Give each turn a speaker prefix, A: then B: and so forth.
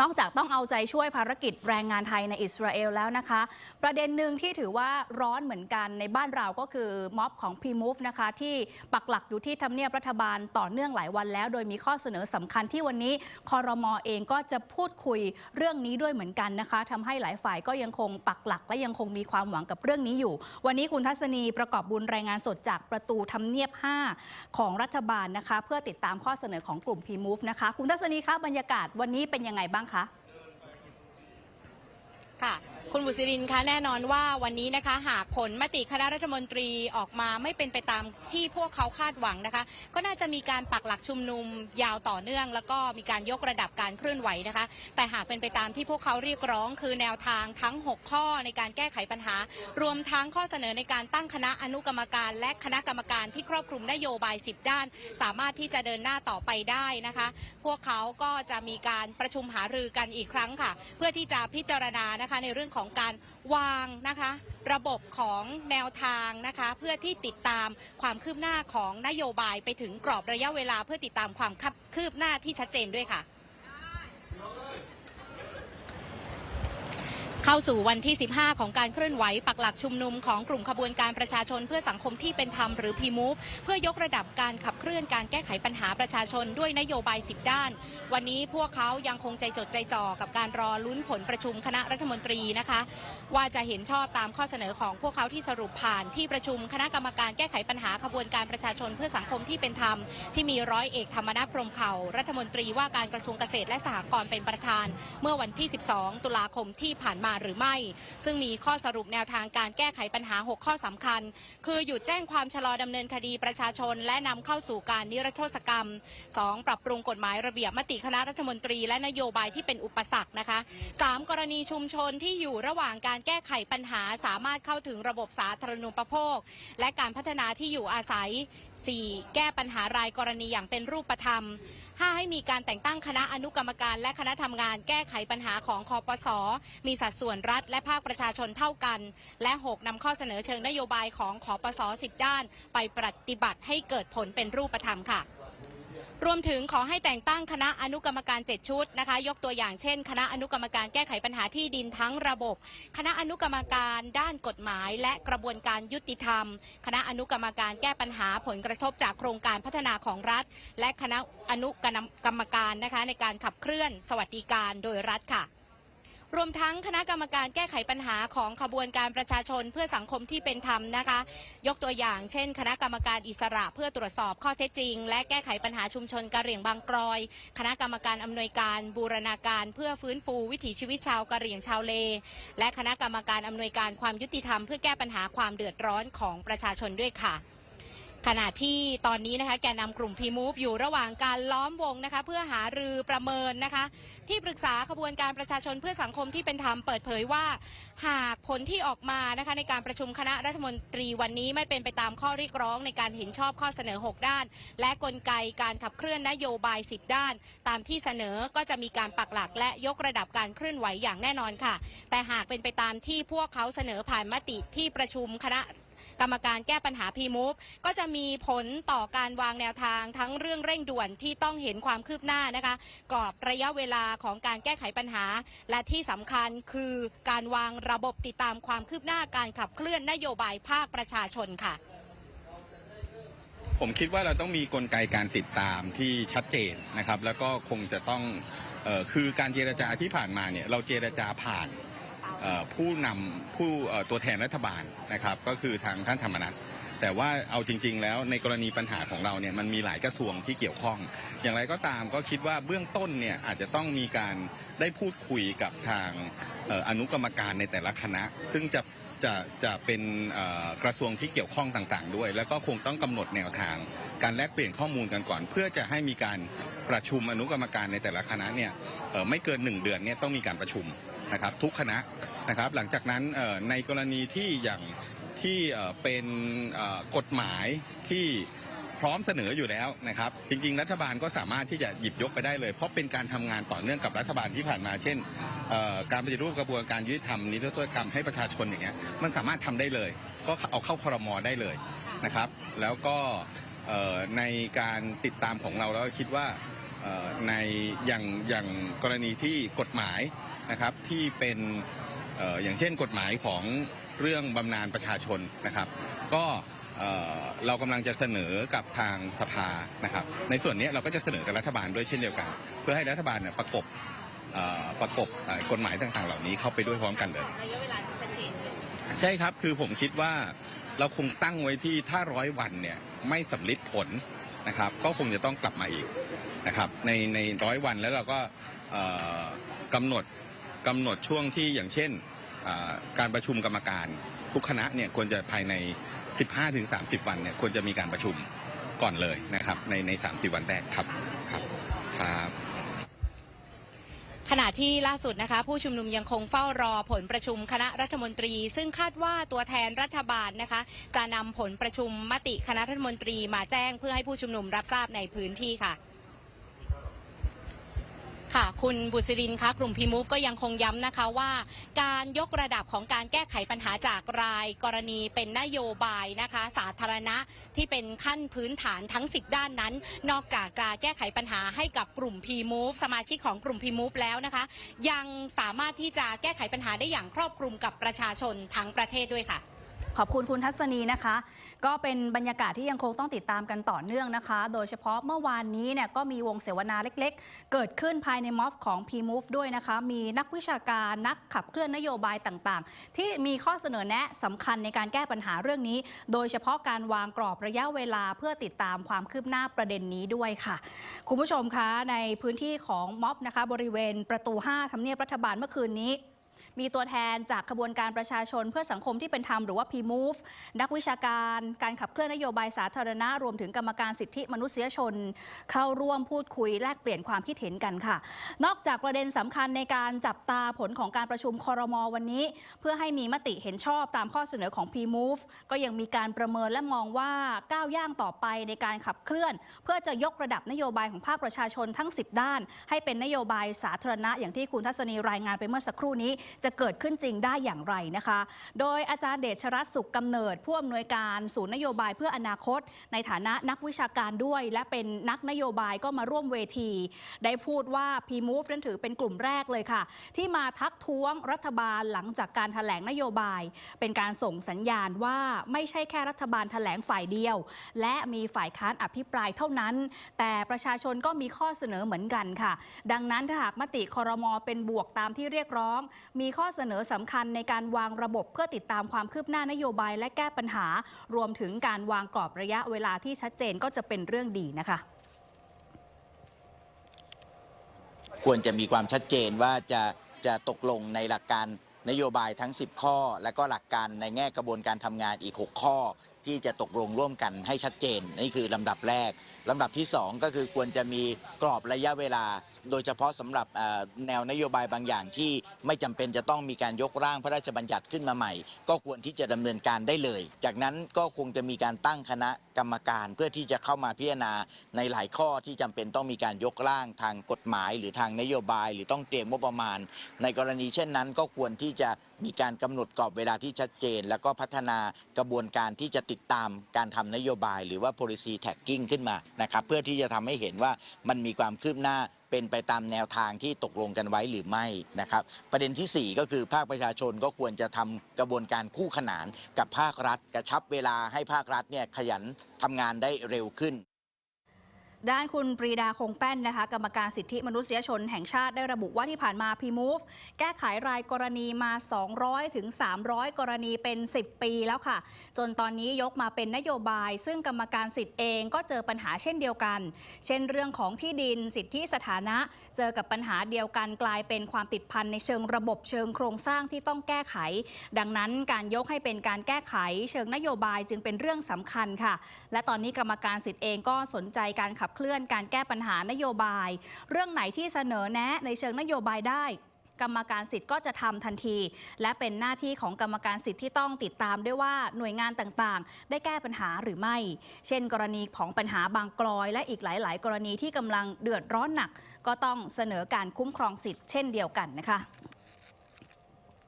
A: นอกจากต้องเอาใจช่วยภารกิจแรงงานไทยในอิสราเอลแล้วนะคะ ประเด็นหนึ่งที่ถือว่าร้อนเหมือนกันในบ้านเราก็คือม็อบของ p m o v e นะคะที่ปักหลักอยู่ที่ทำเนียบรัฐบาลต่อเนื่องหลายวันแล้ว โดยมีข้อเสนอสำคัญที่วันนี้คอรมอเองก็จะพูดคุยเรื่องนี้ด้วยเหมือนกันนะคะทำให้หลายฝ่ายก็ยังคงปักหลัก และยังคงมีความหวังกับเรื่องนี้อยู่ วันนี้คุณทัศนีประกอบบุญรายงานสดจากประตูทำเนียบ 5 ของรัฐบาลนะคะ เพื่อติดตามข้อเสนอของกลุ่ม p m o v e นะคะคุณทัศนีคะบรรยากาศวันนี้เป็นยังไงบ้างคะ
B: ค่ะ คุณบุษรินคะแน่นอนว่าวันนี้นะคะหากผลมติคณะรัฐมนตรีออกมาไม่เป็นไปตามที่พวกเขาคาดหวังนะคะ ก็น่าจะมีการปักหลักชุมนุมยาวต่อเนื่อง แล้วก็มีการยกระดับการเคลื่อนไหวนะคะ แต่หากเป็นไปตามที่พวกเขาเรียกร้อง คือแนวทางทั้ง 6 ข้อในการแก้ไขปัญหา รวมทั้งข้อเสนอในการตั้งคณะอนุกรรมการ และคณะกรรมการที่ครอบคลุมนโยบาย 10 ด้าน สามารถที่จะเดินหน้าต่อไปได้นะคะ พวกเขาก็จะมีการประชุมหารือกันอีกครั้งค่ะ เพื่อที่จะพิจารณานะคะในเรื่องของการวางนะคะ ระบบของแนวทางนะคะ เพื่อที่ติดตามความคืบหน้าของนโยบายไปถึงกรอบระยะเวลา เพื่อติดตามความคืบหน้าที่ชัดเจนด้วยค่ะ เข้าสู่วันที่ 15 ของการเคลื่อนไหวปักหลักชุมนุมของกลุ่มขบวนการประชาชนเพื่อสังคมที่เป็นธรรมหรือพีมูฟเพื่อยกระดับการขับเคลื่อนการแก้ไขปัญหาประชาชนด้วยนโยบาย 10 ด้าน วันนี้พวกเขายังคงใจจดใจจ่อกับการรอลุ้นผลประชุมคณะรัฐมนตรีนะคะ ว่าจะเห็นชอบตามข้อเสนอของพวกเขาที่สรุปผ่านที่ประชุมคณะกรรมการแก้ไขปัญหาขบวนการประชาชนเพื่อสังคมที่เป็นธรรมที่มีร้อยเอกธรรมนัฐพรมเผ่ารัฐมนตรีว่าการกระทรวงเกษตรและสหกรณ์เป็นประธาน เมื่อวันที่ 12 ตุลาคมที่ผ่านมาหรือไม่ ซึ่งมีข้อสรุปแนวทางการแก้ไขปัญหา 6 ข้อสำคัญ คือหยุดแจ้งความชะลอดำเนินคดีประชาชน และนำเข้าสู่การนิรโทษกรรม 2. ปรับปรุงกฎหมายระเบียบมติคณะรัฐมนตรีและนโยบายที่เป็นอุปสรรคนะคะ 3. กรณีชุมชนที่อยู่ระหว่างการแก้ไขปัญหาสามารถเข้าถึงระบบสาธารณูปโภค และการพัฒนาที่อยู่อาศัย 4. แก้ปัญหารายกรณีอย่างเป็นรูปธรรม ถ้าให้มีการแต่งตั้งคณะอนุกรรมการและคณะทำงานแก้ไขปัญหาของคอปสอมีสัดส่วนรัฐและภาคประชาชนเท่ากัน และ 6. นำข้อเสนอเชิงนโยบายของคอปสอ10 ด้าน ไปปฏิบัติให้เกิดผลเป็นรูปธรรมค่ะ รวมถึงขอให้แต่งตั้งคณะอนุกรรมการ 7 ชุดนะคะ ยกตัวอย่างเช่น คณะอนุกรรมการแก้ไขปัญหาที่ดินทั้งระบบ คณะอนุกรรมการด้านกฎหมาย และกระบวนการยุติธรรม คณะอนุกรรมการแก้ปัญหาผลกระทบจากโครงการพัฒนาของรัฐ และคณะอนุกรรมการนะคะในการขับเคลื่อน สวัสดิการโดยรัฐค่ะ รวมทั้งคณะกรรมการแก้ไขปัญหาของขบวนการประชาชนเพื่อสังคมที่เป็นธรรมนะคะ ยกตัวอย่างเช่น คณะกรรมการอิสระเพื่อตรวจสอบข้อเท็จจริง และแก้ไขปัญหาชุมชนกะเหรี่ยงบางกรอย คณะกรรมการอำนวยการบูรณาการ เพื่อฟื้นฟูวิถีชีวิตชาวกะเหรี่ยงชาวเล และคณะกรรมการอำนวยการความยุติธรรมเพื่อแก้ปัญหาความเดือดร้อนของประชาชนด้วยค่ะ ขณะที่ตอนนี้นะคะแกนนำกลุ่มพีมูฟอยู่ระหว่างการล้อมวงนะคะ เพื่อหารือประเมินนะคะ ที่ปรึกษาขบวนการประชาชนเพื่อสังคมที่เป็นธรรมเปิดเผยว่า หากผลที่ออกมานะคะในการประชุมคณะรัฐมนตรีวันนี้ไม่เป็นไปตามข้อเรียกร้องในการเห็นชอบข้อเสนอ 6 ด้าน และกลไกการขับเคลื่อนนโยบาย 10 ด้าน ตามที่เสนอก็จะมีการปักหลักและยกระดับการเคลื่อนไหวอย่างแน่นอนค่ะ แต่หากเป็นไปตามที่พวกเขาเสนอผ่านมติที่ประชุมคณะ กรรมการแก้ปัญหาพีมูฟก็จะมีผลต่อการวางแนวทางทั้งเรื่องเร่งด่วนที่ต้องเห็นความคืบหน้านะคะกรอบระยะเวลาของการแก้ไขปัญหา และที่สำคัญคือการวางระบบติดตามความคืบหน้าการขับเคลื่อนนโยบายภาคประชาชนค่ะ
C: ผมคิดว่าเราต้องมีกลไกการติดตามที่ชัดเจนนะครับ แล้วก็คงจะต้องออคือการเจรจาที่ผ่านมาเนี่ยเราเจรจาผ่าน ผู้นำผู้ตัวแทนรัฐบาลนะครับก็คือทางท่านธรรมนัฐแต่ว่าเอาจริง ๆ แล้วในกรณีปัญหาของเราเนี่ยมันมีหลายกระทรวงที่เกี่ยวข้อง อย่างไรก็ตามก็คิดว่าเบื้องต้นเนี่ยอาจจะต้องมีการได้พูดคุยกับทางอนุกรรมการในแต่ละคณะ ซึ่งจะจะจะเป็นกระทรวงที่เกี่ยวข้องต่างๆ ด้วย แล้วก็คงต้องกำหนดแนวทาง การแลกเปลี่ยนข้อมูลกันก่อน เพื่อจะให้มีการประชุมอนุกรรมการในแต่ละคณะเนี่ยไม่เกินหนึ่งเดือนเนี่ยต้องมีการประชุม นะครับทุกคณะนะครับ หลังจากนั้นในกรณีที่อย่างที่เป็นกฎหมายที่พร้อมเสนออยู่แล้วนะครับ จริง ๆ รัฐบาลก็สามารถที่จะหยิบยกไปได้เลย เพราะเป็นการทำงานต่อเนื่องกับรัฐบาลที่ผ่านมา เช่น การปฏิรูปกระบวนการยุติธรรมนิรโทษกรรมให้ประชาชนอย่างเงี้ยมันสามารถทำได้เลย ก็เอาเข้าครมได้เลยนะครับ แล้วก็ในการติดตามของเราแล้วคิดว่าในอย่างอย่างกรณีที่กฎหมาย นะครับที่เป็นเอ่ออย่างเช่นกฎหมายของเรื่องบำนาญประชาชนนะครับ ก็เอ่อเรากำลังจะเสนอกับทางสภานะครับ ในส่วนนี้เราก็จะเสนอกับรัฐบาลด้วยเช่นเดียวกัน เพื่อให้รัฐบาลเนี่ยประกบเอ่อประกบเอ่อกฎหมายต่างๆ เหล่านี้เข้าไปด้วยพร้อมกันเลย
B: ระยะเวลาที่ชัดเจน
C: ใช่ครับคือผมคิดว่าเราคงตั้งไว้ที่ถ้าร้อยวันเนี่ยไม่สำลิดผลนะครับ ก็คงจะต้องกลับมาอีกนะครับในในร้อยวันแล้วเราก็เอ่อกำหนด กำหนดช่วงที่อย่างเช่นการประชุมกรรมการทุกคณะเนี่ยควรจะภายใน 15-30 วันเนี่ยควรจะมีการประชุมก่อนเลยนะครับในใน 30 วันแรกครับครับครับ
B: ขณะที่ล่าสุดนะคะ ผู้ชุมนุมยังคงเฝ้ารอผลประชุมคณะรัฐมนตรี ซึ่งคาดว่าตัวแทนรัฐบาลนะคะ จะนำผลประชุมมติคณะรัฐมนตรีมาแจ้งเพื่อให้ผู้ชุมนุมรับทราบในพื้นที่ค่ะ ค่ะคุณบุษรินคะกลุ่มพีมูฟก็ยังคงย้ำนะคะว่า การยกระดับของการแก้ไขปัญหาจากรายกรณีเป็นนโยบายนะคะ สาธารณะที่เป็นขั้นพื้นฐานทั้ง 10 ด้านนั้น นอกจากจะแก้ไขปัญหาให้กับกลุ่มพีมูฟสมาชิกของกลุ่มพีมูฟแล้วนะคะ ยังสามารถที่จะแก้ไขปัญหาได้อย่างครอบคลุมกับประชาชนทั้งประเทศด้วยค่ะ
A: ขอบคุณคุณทัศนีนะคะ ก็เป็นบรรยากาศที่ยังคงต้องติดตามกันต่อเนื่องนะคะ โดยเฉพาะเมื่อวานนี้เนี่ยก็มีวงเสวนาเล็กๆ เกิดขึ้นภายในมอฟของ P-Move ด้วยนะคะ มีนักวิชาการนักขับเคลื่อนนโยบายต่างๆ ที่มีข้อเสนอแนะสำคัญในการแก้ปัญหาเรื่องนี้ โดยเฉพาะการวางกรอบระยะเวลาเพื่อติดตามความคืบหน้าประเด็นนี้ด้วยค่ะ คุณผู้ชมคะในพื้นที่ของม็อบนะคะบริเวณประตู 5ทำเนียบรัฐบาลเมื่อคืนนี้ มีตัวแทนจากขบวนการประชาชนเพื่อสังคมที่เป็นธรรมหรือว่า P-Move นักวิชาการ การขับเคลื่อนนโยบายสาธารณะ รวมถึงกรรมการสิทธิมนุษยชน เข้าร่วมพูดคุยแลกเปลี่ยนความคิดเห็นกันค่ะ นอกจากประเด็นสำคัญในการจับตาผลของการประชุมคอรมอวันนี้ เพื่อให้มีมติเห็นชอบตามข้อเสนอของ P-Move ก็ยังมีการประเมินและมองว่าก้าวย่างต่อไปในการขับเคลื่อน เพื่อจะยกระดับนโยบายของภาคประชาชนทั้ง 10 ด้าน ให้เป็นนโยบายสาธารณะอย่างที่คุณทัศนีรายงานไปเมื่อสักครู่นี้จะเกิดขึ้นจริงได้อย่างไรนะคะ โดยอาจารย์เดชรัตน์สุขกำเนิดผู้อำนวยการศูนย์นโยบายเพื่ออนาคต ในฐานะนักวิชาการด้วย และเป็นนักนโยบายก็มาร่วมเวที ได้พูดว่า P-Move นั้นถือเป็นกลุ่มแรกเลยค่ะ ที่มาทักท้วงรัฐบาลหลังจากการถแถลงนโยบาย เป็นการส่งสัญญาณว่าไม่ใช่แค่รัฐบาลถแถลงฝ่ายเดียว และมีฝ่ายค้านอภิปรายเท่านั้น แต่ประชาชนก็มีข้อเสนอเหมือนกันค่ะ ดังนั้นถ้าหากมติคอรมอเป็นบวกตามที่เรียกร้องมีข้อเสนอสำคัญในการวางระบบเพื่อติดตามความคืบหน้านโยบายและแก้ปัญหา รวมถึงการวางกรอบระยะเวลาที่ชัดเจนก็จะเป็นเรื่องดีนะคะ
D: ควรจะมีความชัดเจนว่าจะจะตกลงในหลักการนโยบายทั้ง 10 ข้อ และก็หลักการในแง่กระบวนการทำงานอีก 6 ข้อ ที่จะตกลงร่วมกันให้ชัดเจนนี่คือลำดับแรกลำดับที่ 2 ก็คือควรจะมีกรอบระยะเวลา โดยเฉพาะสำหรับแนวนโยบายบางอย่างที่ไม่จำเป็นจะต้องมีการยกร่างพระราชบัญญัติขึ้นมาใหม่ ก็ควรที่จะดำเนินการได้เลย จากนั้นก็คงจะมีการตั้งคณะกรรมการเพื่อที่จะเข้ามาพิจารณาในหลายข้อที่จำเป็นต้องมีการยกร่างทางกฎหมาย หรือทางนโยบาย หรือต้องเตรียมงบประมาณ ในกรณีเช่นนั้น ก็ควรที่จะมีการกำหนดกรอบเวลาที่ชัดเจน แล้วก็พัฒนากระบวนการที่จะติดตามการทำนโยบาย หรือว่า policy tagging ขึ้นมานะครับเพื่อที่จะทำให้เห็นว่ามันมีความคืบหน้าเป็นไปตามแนวทางที่ตกลงกันไว้หรือไม่นะครับ ประเด็นทีสี่4 ก็คือภาคประชาชนก็ควรจะทำกระบวนการคู่ขนานกับภาครัฐ กระชับเวลาให้ภาครัฐเนี่ยขยันทำงานได้เร็วขึ้น
A: ด้านคุณปรีดาคงแป้นนะคะกรรมการสิทธิมนุษยชนแห่งชาติได้ระบุว่าที่ผ่านมา P-Move แก้ไขรายกรณีมา 200 ถึง 300 กรณีเป็น 10 ปีแล้วค่ะ จนตอนนี้ยกมาเป็นนโยบาย ซึ่งกรรมการสิทธิ์เองก็เจอปัญหาเช่นเดียวกัน เช่นเรื่องของที่ดินสิทธิสถานะ เจอกับปัญหาเดียวกันกลายเป็นความติดพันในเชิงระบบเชิงโครงสร้างที่ต้องแก้ไข ดังนั้นการยกให้เป็นการแก้ไข เชิงนโยบายจึงเป็นเรื่องสำคัญค่ะ และตอนนี้กรรมการสิทธิ์เองก็สนใจการขับเคลื่อนการแก้ปัญหานโยบาย เรื่องไหนที่เสนอแนะในเชิงนโยบายได้กรรมการสิทธิ์ก็จะทำทันที และเป็นหน้าที่ของกรรมการสิทธิ์ที่ต้องติดตามด้วยว่าหน่วยงานต่างๆ ได้แก้ปัญหาหรือไม่ เช่น กรณีของปัญหาบางกลอย และอีกหลาย ๆ กรณีที่กำลังเดือดร้อนหนัก ก็ต้องเสนอการคุ้มครองสิทธิ์เช่นเดียวกันนะคะ